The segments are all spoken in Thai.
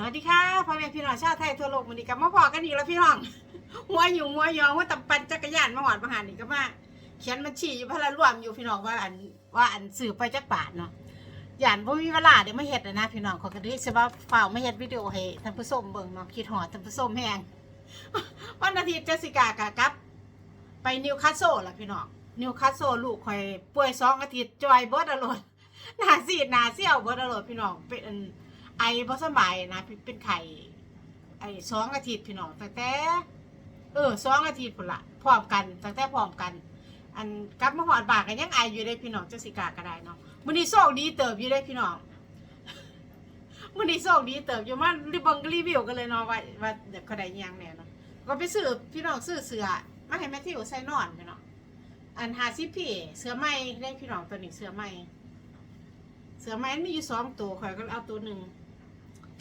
สวัสดีค่ะพ่อแม่พี่น้องชาวไทยทั่วโลกวันนี้กับมาพอกันอีกแล้วพี่น้องหัวอยู่หัวยองว่าตำปันจักรยานมาหอดมาหานี่ก็มาเขียนบัญชีอยู่พละรวมอยู่พี่น้องว่าอันว่าอันสื่อไปจักบาทเนาะยานบ่มีเวลาเดี๋ยวไมาเฮ็ดนะพี่น้องขอก็ได้สิว่าฝ่ากมาเฮ็ดวิดีโอให้ท่านผู้ชมเบิ่งเนาะคิดฮอดท่านผู้ชมแฮงวันอาทิตย์เจสิกากะกับ ไปนิวคาสโซล่ะพี่น้องนิวคาสโซลูกข่อยป่วยสองอาทิตย์จอยเบิดอรรถหน้าซีดหน้าเซี่ยวเบิดอรรถพี่น้องเป็น ไอบ่สบายนะเป็นเป็นไข่ไอสองอาทิตย์พี่น้องตั้งแต่ เออสองอาทิตย์พุ่นละพร้อมกันตั้งแต่พร้อมกัน อันกลับมาหอดบากกันยังไออยู่เลยพี่น้องจังสิกาก็ได้เนาะมื้อนี้โชคดีเติบอยู่เลยพี่น้องมื้อนี้โชคดีเติบอยู่มารีบเบิ่งรีวิวกันเลยเนาะว่าว่าเดี๋ยวเขาได้ยังแน่เนาะก็ไปซื้อพี่น้องซื้อเสื้อมาให้แม่ทิวใส่นอนพี่น้องอัน50พี่เสื้อใหม่ได้พี่น้องตัวนี้เสื้อใหม่เสื้อใหม่มันมีอยู่สองตัวข่อยก็เอาตัวหนึ่ง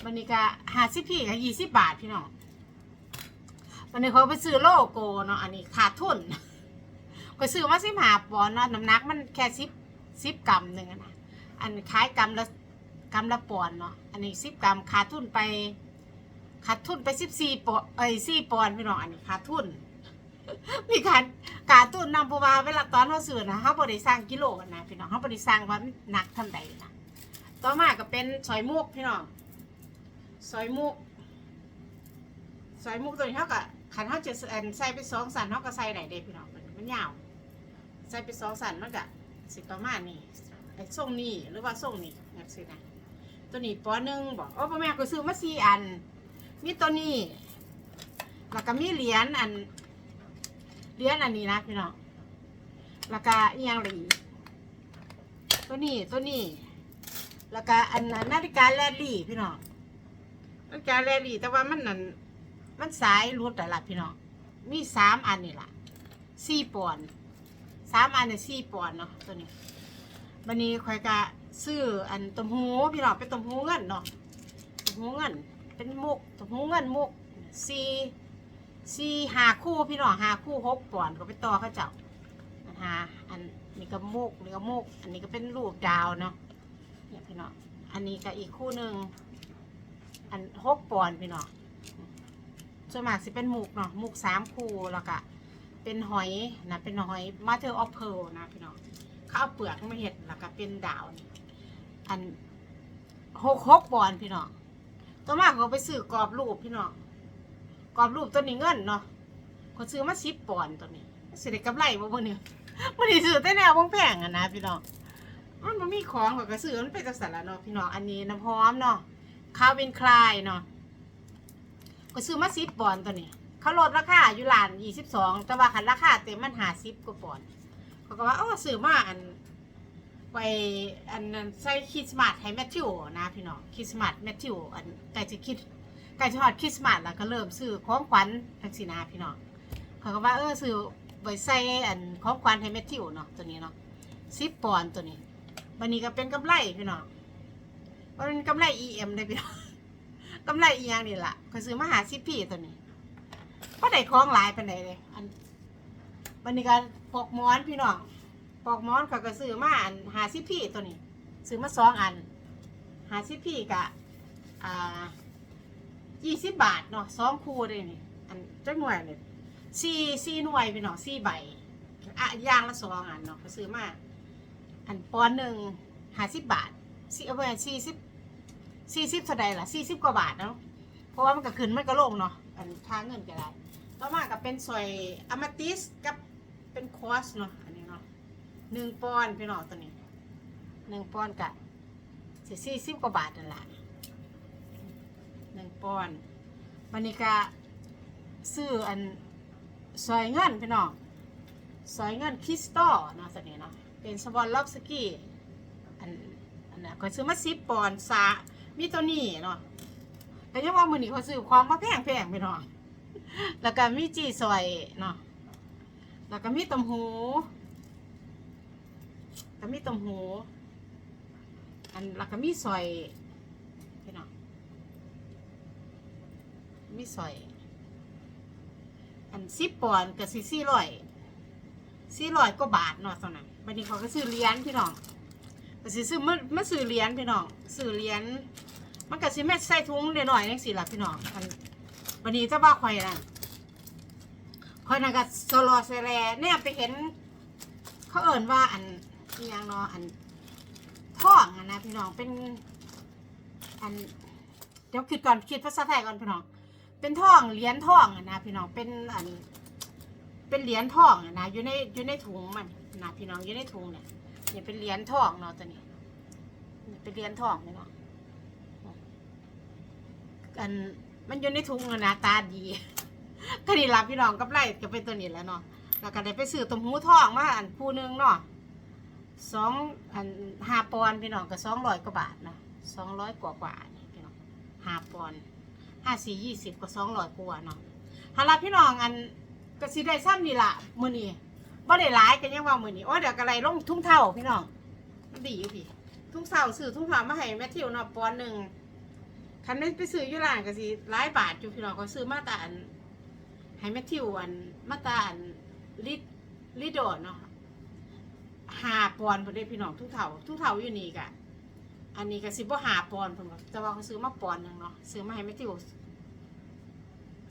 วันนี้ก็ห้าสิบพี่ก็ยี่สิบบาทพี่น้องวันนี้เขาไปซื้อโลโก้เนาะอันนี้ขาดทุนก็ซื้อมาสิบหาปอนเนาะน้ำหนักมันแค่สิบสิบกรัมหนึ่งนะอันขายกรัมละกรัมละปอนเนาะอันนี้สิบกรัมขาดทุนไปขาดทุนไปสิบสี่ปอนด์เอ้สี่ปอนพี่น้องอันนี้ขาดทุนมีการขาดทุนนำเพราะว่าเวลาตอนเขาซื้อนะเขาบริสั่งกิโลกันนะพี่น้องเขาบริสั่งว่าหนักเท่าใดนะต่อมาก็เป็นซอยมุกพี่น้อง ซอยมุก ซอยมุกตัวนี้เท่ากับขันเขาจะใส่ไปสองสันเขาก็ใส่ได้เด็พี่น้องมันมันยาว ใส่ไปสองสันมันก็สิประมาณนี้ไอ้ส่งนี้หรือว่าส่งนี้อยากซื้อนะตัวนี้ปอหนึ่งบอกโอ้พ่อแม่ก็ซื้อมาสี่อัน มีตัวนี้แล้วก็มีเหรียญอันเหรียญอันนี้นะพี่น้องแล้วก็อียงอะไรอีตัวนี้ตัวนี้แล้วก็อันนาฬิกาแลลี่พี่น้อง นาฬิกาแลลี่แต่ว่ามันนั่นมันสายรุดแต่ละพี่น้องมีสามอันนี่ล่ะสี่ปอนสามอันเนี่ยสี่ปอนเนาะตัวนี้วันนี้คอยกะซื้ออันตมหูพี่น้องเป็นตมหูเงินเนาะตมหูเงินเป็นมุกตมหูเงินมุกสี่สี่หาคู่พี่น้องหาคู่หกปอนก็ไปต่อเขาเจ้าอันหาอันนี้ก็มุกนี่ก็มุกอันนี้ก็เป็นรูปดาวเนาะเนี่ยพี่น้องอันนี้ก็อีกคู่หนึ่ง อันหกปอนด์พี่น้องส่วนมากสิเป็นหมูกเนาะหมูกสามคู่แล้วก็เป็นหอยนะเป็นหอยมาเธอออฟเพลนะพี่น้องเขาเอาเปลือกมาเห็ดแล้วก็เป็นดาวอันหกหกปอนด์พี่น้องตัวมากเขาไปซื้อกรอบรูปพี่น้องกรอบรูปตัวนี้เงินเนาะเขาซื้อมาสิบปอนด์ตัวนี้เสิได้กำไรบ่บ่เนี่ยมันได้ซื้อแต่แนวแพงๆอะนะพี่น้องมันบ่มีของเขาก็ซื้อมันเป็นจังซั่นละเนาะพี่น้องอันนี้น้ำหอมเนาะ คาวินคลายเนาะก็ซื้อมาสิบปอนตัวนี้ เขาลดราคาอยู่ร้านยี่สิบสองแต่ว่าคันราคาเต็มมันหาสิบกว่าปอนเขาก็ว่าเออซื้อมาอันไปอันนั้นใส่คริสต์มาสให้แมทธิวนะพี่น้องคริสต์มาสแมทธิวอันใกล้จะคิดใกล้จะฮอดคริสต์มาสแล้วก็เริ่มซื้อของขวัญทังสีนาพี่น้องเขาก็ว่าเออซื้อไปใส่อันของขวัญให้แมทธิวเนาะตัวนี้เนาะสิบปอนตัวนี้วันนี้ก็เป็นกำไรพี่น้อง มันกำไร EM ได้พี่น้องกำไรอีหยังนี่ล่ะก็ซื้อมาหาซิพี่ตัวนี้ก็ได้ของหลายปานใดเลยอันวันนี้ก็ปอกหมอนพี่น้องปอกหมอนเขาก็ซื้อมาอันหาซิพี่ตัวนี้ ซื้อมาสองอัน หาซิพี่กะอ่ายี่สิบบาทเนาะสองคู่เลยนี่อันจักหน่วยเลยสี่สี่หน่วยพี่น้องสี่ใบอะย่างละสองอันเนาะเขาซื้อมาอันปอนหนึ่งหาสิบบาทสี่เอาไปสี่สิบ สี่สิบเท่าใดล่ะสี่สิบกว่าบาทเนาะเพราะว่ามันก็ขึ้นมันก็ลงเนาะอันค่าเงินก็ได้ต่อมาก็เป็นสอยอะมาติสกับเป็นคอสเนาะอันนี้เนาะหนึ่งปอนด์พี่น้องตัวนี้หนึ่งปอนด์กับสี่สิบกว่าบาทนั่นแหละหนึ่งปอนด์วันนี้ก็ซื้ออันซอยเงินพี่น้องซอยเงินคริสตัลเนาะตัวนี้เนาะเป็นสวอลล็อกสกี้อันอันนั้นก็ซื้อมาสิบปอนด์สา มีตัวนี้เนาะแต่ยังว่ามือนี้เขาซื้อความมาแพงแพงไปเนาะแล้วก็มีจีซอยเนาะแล้วก็มีต้มหูก็มีตมหูอันแล้วก็มีซอยพี่น้องมีซอย อันสิบปอนกับสี่สี่ร้อยสี่ร้อยกว่าบาทเนาะตอนนั้นบัดนี้เขาก็ซื้อเหรียญพี่น้อง ก็สิซื้อมามาซื้อเหรียญพี่น้องซื้อเหรียญมันก็สิแม่ใส่ถุงเล็หน่อยๆจังซี่ล่ะพี่น้องอันวันนี้จะว่าข่อยนั่นข่อยนั่นก็โซโลเซแลเนี่ยไปเห็น เขาเอิ่นว่าอันอีหยังเนาะอันท่องอะนะพี่น้องเป็น อันเดี๋ยวคิดก่อนคิดภาษาไทยก่อนพี่น้องเป็นท่องเหรียญท่องอะนะพี่น้องเป็นอัน เป็นเหรียญทองนะอยู่ในอยู่ในถุงมันนะพี่น้องอยู่ในถุงเนี่ยเนี่ยเป็นเหรียญทองเนาะตัวนี้เป็นเหรียญทองพี่น้องอันมันอยู่ในถุงนะตาดีก็นี่ละพี่น้องกับไล่ก็เป็นตัวนี้แล้วเนาะแล้วก็ได้ไปซื้อต้มหูทองมาอันคู่นึงเนาะสองอันห้าปอนพี่น้องก็สองร้อยกว่าบาทเนาะสองร้อยกว่ากว่านี่พี่น้องห้าปอนห้าสี่ยี่สิบก็สองร้อยกว่าเนาะฮาลาพี่น้องอัน ก็สิได้ซ้ำนี่ละมือนี้บ่ได้หลายกันยังว่ามือนี้โอ้ยเดี๋ยวก็ไรลงทุ่งเท่าพี่น้องมันดีอยู่พี่ ทุ่งเท่าซื้อทุ่งเท่ามาให้แม่ทิวเนาะปอนหนึ่งคันนี้ไปซื้ออยู่ร้านก็สิหลายบาทอยู่พี่น้องก็ซื้อมาแต่อันให้แม่ทิวอันมาตาอันลิดลิโดดเนาะหาปอนพอได้พี่น้องทุกเถาทุกเถาอยู่นี่กะอันนี้ก็สิบ่หาปอนด์เพิ่นว่าแต่ว่าเขาซื้อมาปอนหนึงเนาะซื้อมาให้แม่ทิว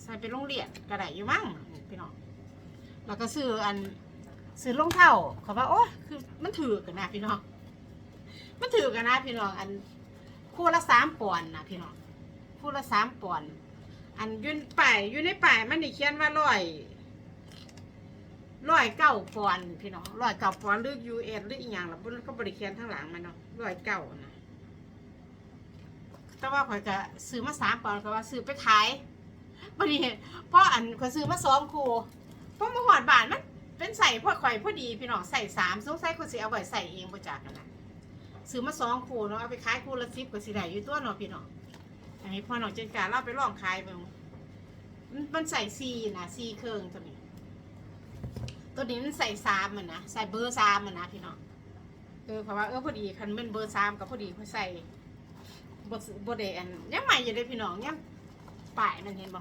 ใส่ไปโรงเรียนก็ได้อยู่มั้งพี่น้องแล้วก็ซื้ออันซื้อรองเท้าเขาว่าโอ้คือมันถือกันนะพี่น้องมันถือกันนะพี่น้องอันคู่ละสามปอนด์นะพี่น้องคู่ละสามปอนด์อันยืนป่ายยู่ในป่ายมันนี่เขียนว่าร้อยร้อยเก้าปอนด์พี่น้องร้อยเก้าปอนด์หรือยูเอสหรืออีกอย่างและบุก็บริเขียนทั้งหลังมันเนาะร้อยเก้านะแต่ว่าข่อยก็ซื้อมาสามปอนด์ก็ว่าซื้อไปขาย บัดนี้พราะอันข่อยซื้อมาสองคู่เพราะมาหอดบานมันเป็นใส่พ่อข่อยพอดีพี่น้องใส่สามสงสัยข่อยสิเอาไว้ใส่เองบ่จากกันนะซื้อมาสองคู่เนาะเอาไปขายคู่ละสิบก็สิได้อยู่ตัวเนาะพี่น้องอันนี้พ่อหนองเจนการเราไปลองขายเบิ่งมันมันใส่ซีนะซีเครื่องตัวนี้ ตัวนี้มันใส่สามมันนะใส่เบอร์สามมันนะพี่น้องเออเพราะว่าเออพอดีคันเป็นเบอร์สามกับพอดีเขาใส่บดบดเดอันยังใหม่อยู่เลยพี่น้องยังป่ายมันเห็นบ่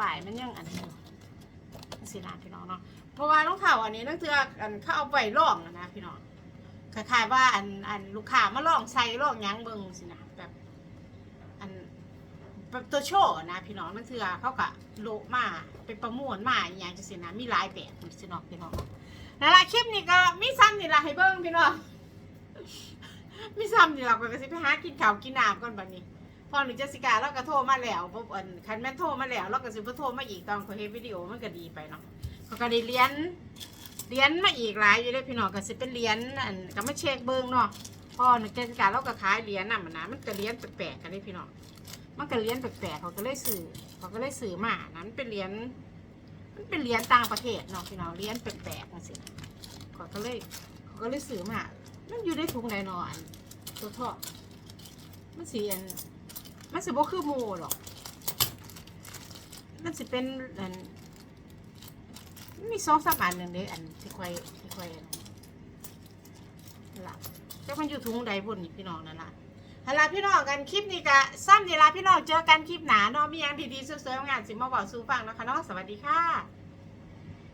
ป่ายมันยังอันนี้อยู่สินะพี่น้องเนาะเพราะว่ารองเท้าอันนี้นั่นคืออันเขาเอาไปล่องนะพี่น้องคล้ายๆว่าอันอันลูกค้ามาล่องใส่ล่องยังเบิ่งสินะแบบอันแบบตัวโชว์นะพี่น้องนั่นคือเขากะโลมาไปประมวลมาอย่างจังซี่นะมีหลายแบบสิน้องพี่น้องนั่นละคลิปนี้ก็มีซ้ำนี่ละให้เบิ้งพี่น้องมีซ้ำนี่ละก็สิไปหากินข้าวกินน้ำก่อนบัดนี้ พอหนูเจสิกาเราก็โทรมาแล้วปุ๊บอันคันแม่นโทรมาแล้วเราก็สิบ่โทรมาอีกตอนเขาเฮ็ดวิดีโอมันก็ดีไปเนาะเขาก็ได้เรียนเรียนมาอีกหลายอยู่เลยพี่น้องก็สิเป็นเรียนอันก็มาเช็คเบิ้งเนาะพอหนูเจสิกาเราก็ขายเรียญน่ะมันนะมันก็เรียนแปลกๆกันเลยพี่น้องมันก็เรียญแปลกๆเขาก็เลยสื่อเขาก็เลยสื่อมานั้นเป็นเรียญมันเป็นเรียญต่างประเทศเนาะพี่น้องเรียญแปลกๆจังซี่นะเขาก็เลยเขาก็เลยสื่อมามันอยู่ในถุงไหนนอนตัวทอดมันสีอัน มันสิบ่คือหมูหรอก มันสิเป็นอันมีสองสามอันหนึ่งเด้อันที่ค่อยที่ค่อยอันล่ะแต่มันอยู่ถุงใดบุญนี่พี่น้องนั่นล่ะฮัลโหลพี่น้องกันคลิปนี้ก็สั้นเวลาพี่น้องเจอกันคลิปหนาเนาะมีอย่างดีๆสวยๆงานสิมาบอกสู่ฟังนะคะเนาะสวัสดีค่ะ